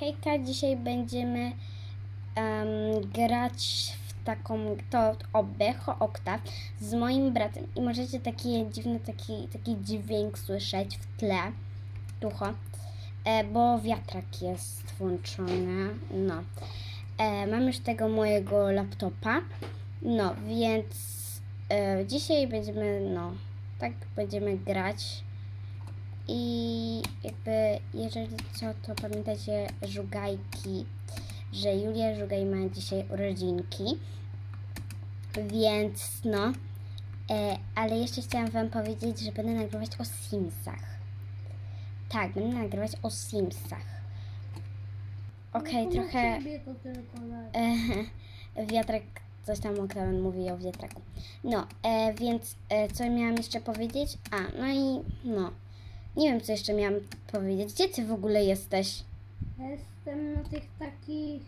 Hejka, dzisiaj będziemy em, grać w taką, to Obecho Oktaw z moim bratem i możecie takie dziwne, taki, taki dźwięk słyszeć w tle, ducho, e, bo wiatrak jest włączony, no. E, mam już tego mojego laptopa, no, więc e, dzisiaj będziemy, no, tak będziemy grać. I jakby, jeżeli co, to pamiętajcie żugajki, że Julia Żugaj ma dzisiaj urodzinki. Więc no, e, ale jeszcze chciałam Wam powiedzieć, że będę nagrywać o Simsach. Tak, będę nagrywać o Simsach. Okej, No, trochę. Na... E, wiatrak, coś tam Oktawian mówi o wiatraku. No, e, więc e, co miałam jeszcze powiedzieć? A, no i no. Nie wiem, co jeszcze miałam powiedzieć. Gdzie ty w ogóle jesteś? Ja Jestem na tych takich...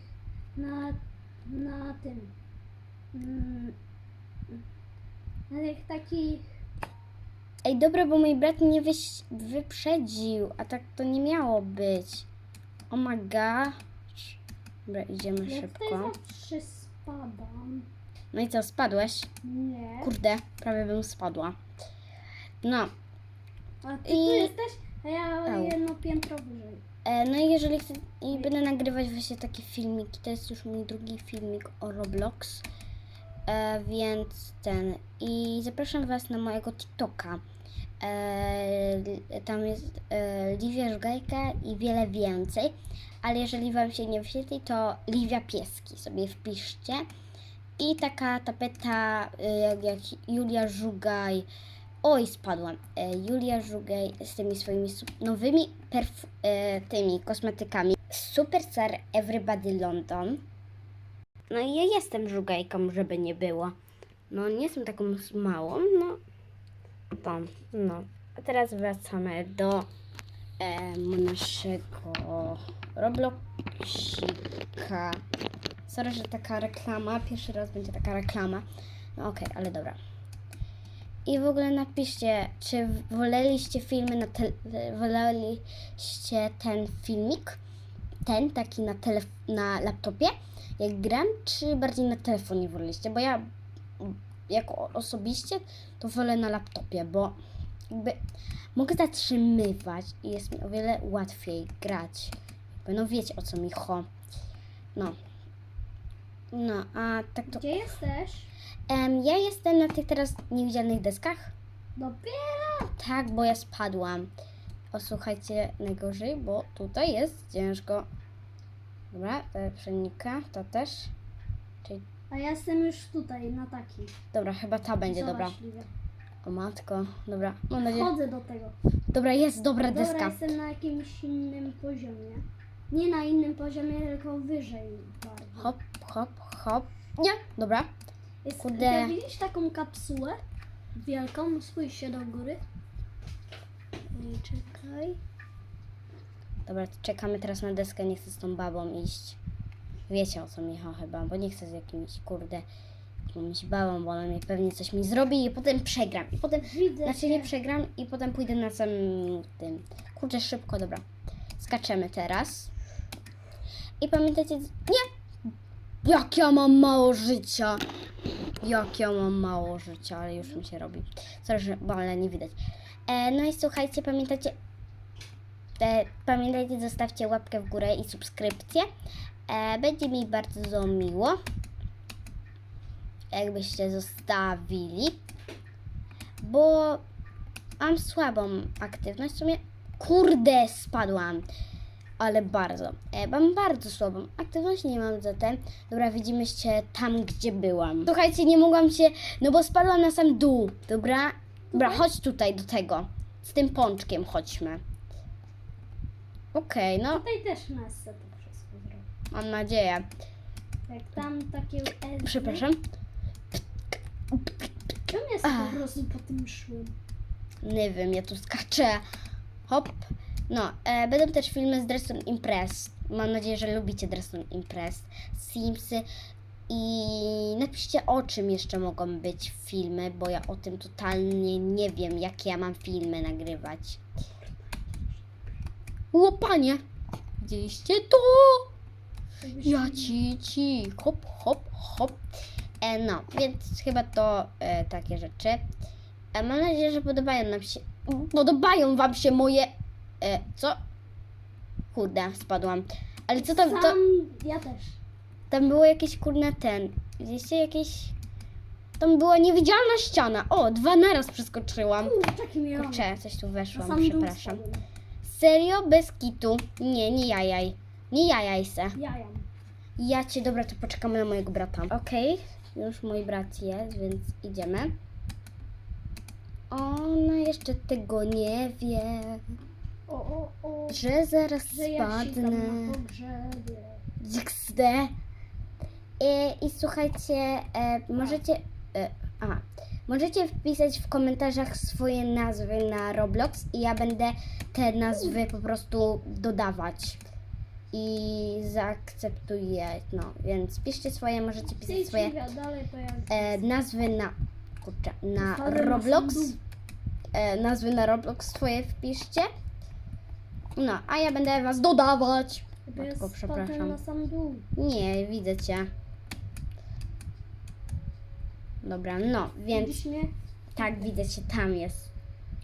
Na... Na tym... Mm, na tych takich... Ej, dobra, bo mój brat mnie wyś- wyprzedził, a tak to nie miało być. Oh my god. Dobra, idziemy Ja szybko. tutaj zawsze spadam. No i co, spadłeś? Nie. Kurde, prawie bym spadła. No, A ty I- tu jesteś? A ja Au. jedno piętro wyżej. E, no i jeżeli chcę, i będę nagrywać właśnie takie filmiki, to jest już mój drugi filmik o Roblox, e, więc ten, i zapraszam Was na mojego TikToka. E, tam jest e, Livia Żugajka i wiele więcej, ale jeżeli Wam się nie wyświetli, to Livia Pieski sobie wpiszcie. I taka tapeta e, jak, jak Julia Żugaj, Oj, spadłam. E, Julia Żugaj z tymi swoimi nowymi e, tymi kosmetykami. Superstar Everybody London. No i ja jestem żugajką, żeby nie było. No nie jestem taką małą, no. To, no. A teraz wracamy do e, naszego Robloxika. Sorry, że taka reklama. Pierwszy raz będzie taka reklama. No okej, ale dobra. I w ogóle napiszcie, czy woleliście filmy na te, woleliście ten filmik, ten taki na, telef- na laptopie, jak gram, czy bardziej na telefonie woleliście? Bo ja jako osobiście to wolę na laptopie, bo jakby mogę zatrzymywać i jest mi o wiele łatwiej grać. No wiecie o co mi cho. No. No, a tak to... Gdzie jesteś? Em, ja jestem na tych teraz niewidzialnych deskach. Dopiero. Tak, bo ja spadłam. O, słuchajcie, najgorzej, bo tutaj jest ciężko. Dobra, to przenika, to też. Czyli, A ja jestem już tutaj, na taki. dobra, chyba ta będzie dobra. Zobacz. O matko, dobra, mam nadzieję. Wchodzę do tego. Dobra, jest dobra Dobra, deska. jestem na jakimś innym poziomie. Nie na innym poziomie, tylko wyżej. Hop, hop, hop. Nie, dobra. Jest, kurde. Ty widzisz taką kapsułę wielką? Spójrz się do góry. Ej, czekaj. Dobra, to czekamy teraz na deskę, nie chcę z tą babą iść. Wiecie o co mi chodzi chyba, bo nie chcę z jakimś, kurde, jakimś babą, bo ona mi pewnie coś mi zrobi i potem przegram. I potem Widzę Znaczy cię. nie przegram i potem pójdę na samym tym. Kurczę, szybko, dobra. Skaczemy teraz. I pamiętajcie... Nie! Jak ja mam mało życia! Jak ja mam mało życia, ale już mi się robi. Bo ale nie widać. E, no i słuchajcie, pamiętajcie... E, pamiętajcie, zostawcie łapkę w górę i subskrypcję. E, będzie mi bardzo miło, jakbyście zostawili bo mam słabą aktywność. W sumie, kurde, spadłam. Ale bardzo. E, mam bardzo słabą aktywność, nie mam zatem. Dobra, widzimy się tam, gdzie byłam. Słuchajcie, nie mogłam się, no bo spadłam na sam dół. Dobra, dobra, chodź tutaj do tego. Z tym pączkiem chodźmy. Okej, no, Tutaj też nas to wszystko zrobi. mam nadzieję. Jak tam takie. Przepraszam. Czemu jest Ach. po prostu po tym szłym? Nie wiem, ja tu skaczę. Hop. No, e, będą też filmy z Dresson Impress. Mam nadzieję, że lubicie Dresson Impress, Simsy. I napiszcie o czym jeszcze mogą być filmy, bo ja o tym totalnie nie wiem, jakie ja mam filmy nagrywać. Łopanie! Widzieliście to? Ja ci, ci, hop, hop, hop. E, no, więc chyba to e, takie rzeczy. E, mam nadzieję, że podobają nam się, podobają wam się moje, e, co? Kurde, spadłam. Ale co tam, to, Sam, ja też. tam było jakieś kurne ten, widzieliście jakieś, tam była niewidzialna ściana. O, dwa naraz przeskoczyłam. Kurczaki miałam. Kurczę, coś tu Na weszłam, sam dół przepraszam. spadłem. Serio, bez kitu. Nie, nie jajaj. Nie jajaj se. Jaja. Ja cię, dobra, to poczekamy na mojego brata. Okej, już mój brat jest, więc idziemy. Ona jeszcze tego nie wie, O, o, o. że zaraz Że ja spadnę. pogrzebie. XD. I, I słuchajcie, e, możecie. E, aha, możecie wpisać w komentarzach swoje nazwy na Roblox i ja będę te nazwy po prostu dodawać. I zaakceptuję. No, więc piszcie swoje, możecie pisać swoje e, nazwy na. Kurczę, na Roblox. E, nazwy na Roblox swoje wpiszcie. No, a ja będę was dodawać. Ja Matko, spadłem przepraszam. na sam dół. Nie, widzę cię. Dobra, no, więc Widzisz mnie? tak, widzę cię, tam jest.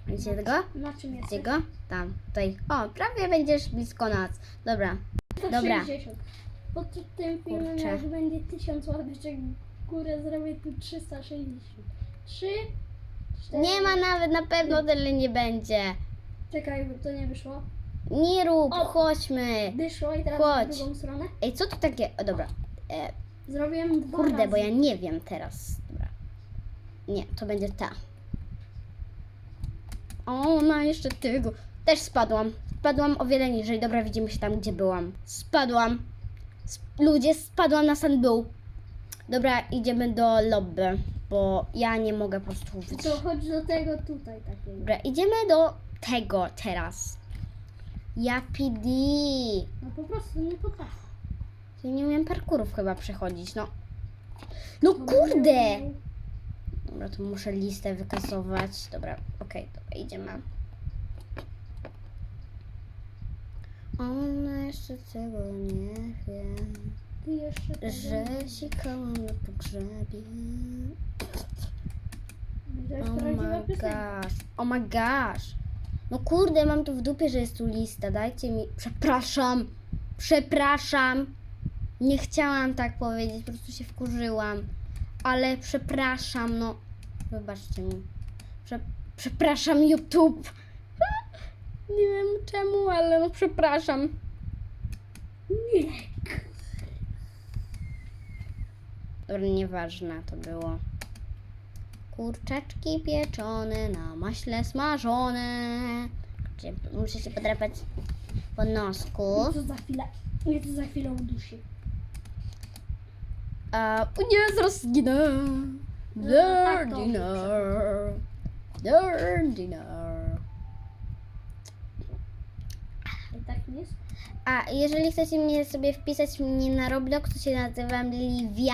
Widzicie tego? Na czym Widzicie jesteś? go? Tam, tutaj. O, prawie będziesz blisko nas. Dobra, Dobra. 60. Pod tym filmem Kurczę. jak będzie 1000 łapeczek w górę zrobię tu 360. 3 4 nie ma nawet, na pewno tyle nie będzie. Czekaj, bo to nie wyszło. Nie rób, O. chodźmy. Wyszło i teraz Chodź. w drugą stronę. Ej, co tu takie, o dobra. E, Zrobiłem dwa kurde, razy. bo ja nie wiem teraz. Dobra. Nie, to będzie ta. O, ona jeszcze tego. Też spadłam. Spadłam o wiele niżej. Dobra, widzimy się tam, gdzie byłam. Spadłam. Sp- ludzie, spadłam na sam dół. Dobra, idziemy do lobby, bo ja nie mogę po prostu. To chodź do tego tutaj takiego. Dobra, idziemy do tego teraz. Ja PD. No po prostu nie potrafię. Ja nie umiem parkurów chyba przechodzić, no. No kurde! Dobra, to muszę listę wykasować. Dobra, okej, dobra, idziemy. Ona jeszcze tego nie wie, Ty jeszcze tego że sikałam na pogrzebie. Oh my gosh, oh my gosh. No kurde, mam tu w dupie, że jest tu lista. Dajcie mi. Przepraszam, przepraszam. Nie chciałam tak powiedzieć, po prostu się wkurzyłam. Ale przepraszam, no. Wybaczcie mi. Prze przepraszam, YouTube. Nie wiem czemu, ale no przepraszam. Nie. Dobra, nieważne to było. Kurczaczki pieczone, na maśle smażone. Gdzie- Muszę się podrapać po nosku. Mnie to za chwilę. Mnie to za chwilę udusi. A, o nie, zaraz zginę. Dinner. Dinner. I tak nie jest? A jeżeli chcecie mnie sobie wpisać mnie na Roblox, to się nazywam Livia.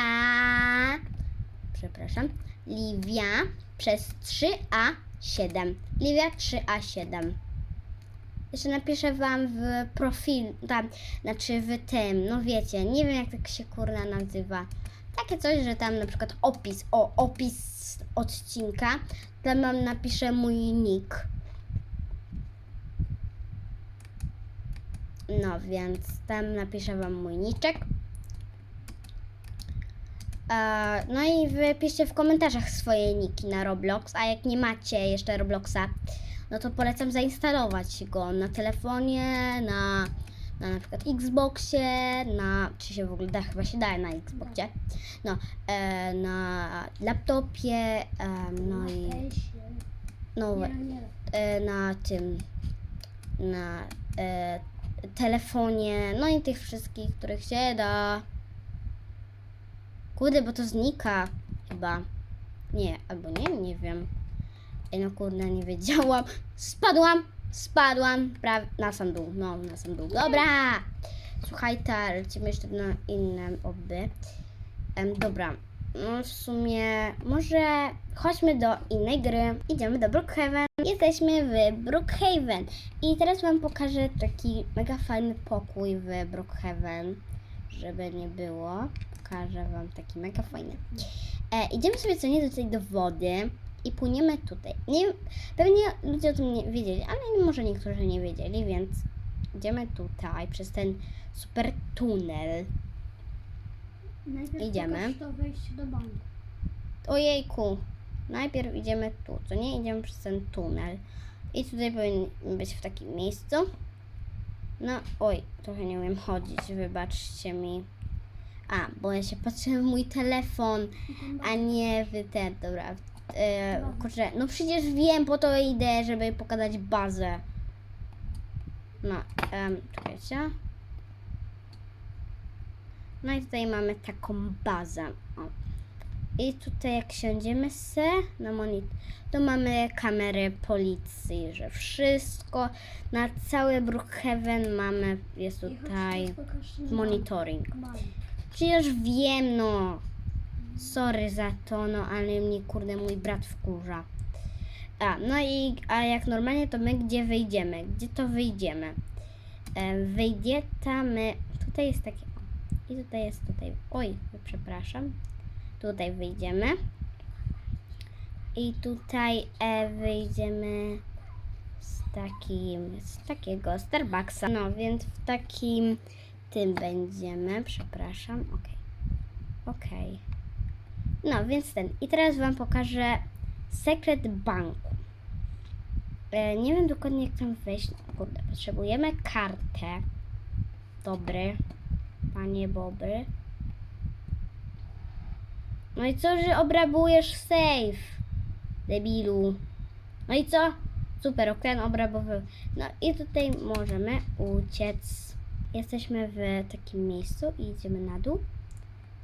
Przepraszam. Livia przez 3A7. Livia 3A7. Jeszcze napiszę wam w profil, tam, znaczy w tym, no wiecie, nie wiem jak tak się kurna nazywa. Takie coś, że tam na przykład opis, o, opis odcinka, tam mam napiszę mój nick. No więc tam napiszę wam mój niczek. No i wypiszcie w komentarzach swoje niki na Roblox, a jak nie macie jeszcze Robloxa, no to polecam zainstalować go na telefonie, na, na na przykład Xboxie, na, czy się w ogóle da, chyba się da na Xboxie, no, e, na laptopie, e, no i no, e, na tym, na e, telefonie, no i tych wszystkich, których się da. Kurde, bo to znika chyba. Nie, albo nie, nie wiem. No kurde, nie wiedziałam. Spadłam, spadłam prawie na sam dół, no na sam dół. Dobra! Słuchaj, ta, lecimy jeszcze na inne oby. Em, dobra, no w sumie może chodźmy do innej gry. Idziemy do Brookhaven. Jesteśmy w Brookhaven. I teraz wam pokażę taki mega fajny pokój w Brookhaven. Żeby nie było. Pokażę wam taki mega fajny. E, idziemy sobie co nie tutaj do wody i płyniemy tutaj. Nie, pewnie ludzie o tym nie wiedzieli, ale może niektórzy nie wiedzieli, więc idziemy tutaj przez ten super tunel. Najpierw Idziemy. to wejście do banku. Ojejku, najpierw idziemy tu, co nie? Idziemy przez ten tunel. I tutaj powinien być w takim miejscu. No, oj, trochę nie umiem chodzić, wybaczcie mi. A, bo ja się patrzyłem w mój telefon, a nie w ten, dobra. E, kurczę, no przecież wiem, po to idę, żeby pokazać bazę. No, um, czekajcie. No i tutaj mamy taką bazę. I tutaj jak siądziemy se na monitor, to mamy kamery policji, że wszystko, na cały Brookhaven mamy, jest tutaj monitoring. Przecież wiem, no. Sorry za to, no, ale mnie kurde mój brat wkurza. A, no i a jak normalnie to my gdzie wyjdziemy? Gdzie to wyjdziemy? E, wyjdzie tam, my, tutaj jest takie, i tutaj jest tutaj, oj, przepraszam. Tutaj wyjdziemy. I tutaj e, wyjdziemy z takim, z takiego Starbucksa. No, więc w takim tym będziemy, przepraszam, okej. Okej. No, więc ten. I teraz Wam pokażę sekret banku. E, nie wiem dokładnie jak tam wejść. Kurde, potrzebujemy kartę. Dobry. Panie Bobry. No i co, że obrabujesz safe? Debilu. No i co? Super, okren obrabowy. No i tutaj możemy uciec. Jesteśmy w takim miejscu i idziemy na dół.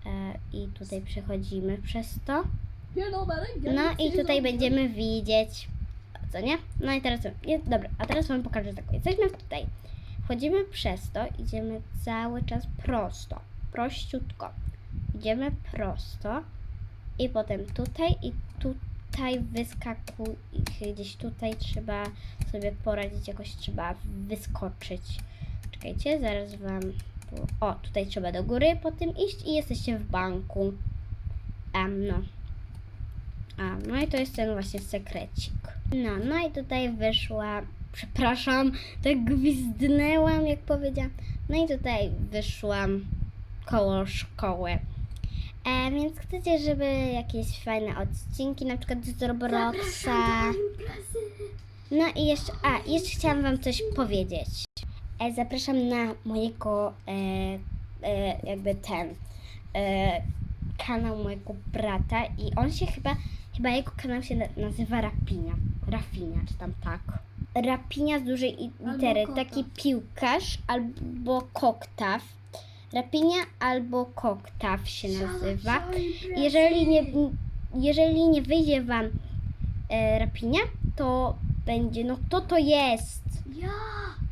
E, I tutaj przechodzimy przez to. No i tutaj będziemy widzieć, co nie? No i teraz, dobra, a teraz wam pokażę tak. Jesteśmy tutaj, wchodzimy przez to, idziemy cały czas prosto, prościutko. Idziemy prosto i potem tutaj i tutaj wyskakuj, i gdzieś tutaj trzeba sobie poradzić, jakoś trzeba wyskoczyć. Czekajcie, zaraz wam, o, tutaj trzeba do góry potem iść i jesteście w banku. Em, no. A, no i to jest ten właśnie sekrecik. No, no i tutaj wyszła, przepraszam, tak gwizdnęłam, jak powiedziałam. No i tutaj wyszłam koło szkoły. E, więc chcecie, żeby jakieś fajne odcinki, na przykład z Robloxa. No i jeszcze, a, jeszcze chciałam Wam coś powiedzieć. E, zapraszam na mojego, e, e, jakby ten, e, kanał mojego brata i on się chyba, chyba jego kanał się na, nazywa Rapinia. Rafinia, czy tam tak. Rapinia z dużej litery, taki piłkarz albo koktaw. Rapinia albo koktaw się nazywa. Jeżeli nie, jeżeli nie wyjdzie wam e, rapinia, to będzie, no kto to jest?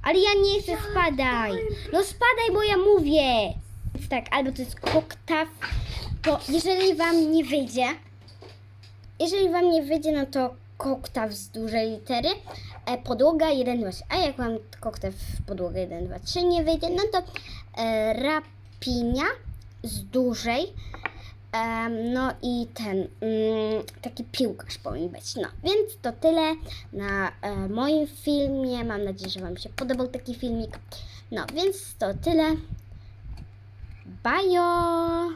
Ale ja nie chcę, spadaj. No spadaj, bo ja mówię. Więc tak, albo to jest koktaw, to jeżeli wam nie wyjdzie, jeżeli wam nie wyjdzie, no to koktaw z dużej litery, e, podłoga 1, 2, 3. A jak wam koktaw podłoga 1, 2, 3 nie wyjdzie, no to e, rapinia z dużej, Em, no i ten mm, taki piłkarz powinien być. No, więc to tyle na e, moim filmie. Mam nadzieję, że Wam się podobał taki filmik. No, więc to tyle. Bajo!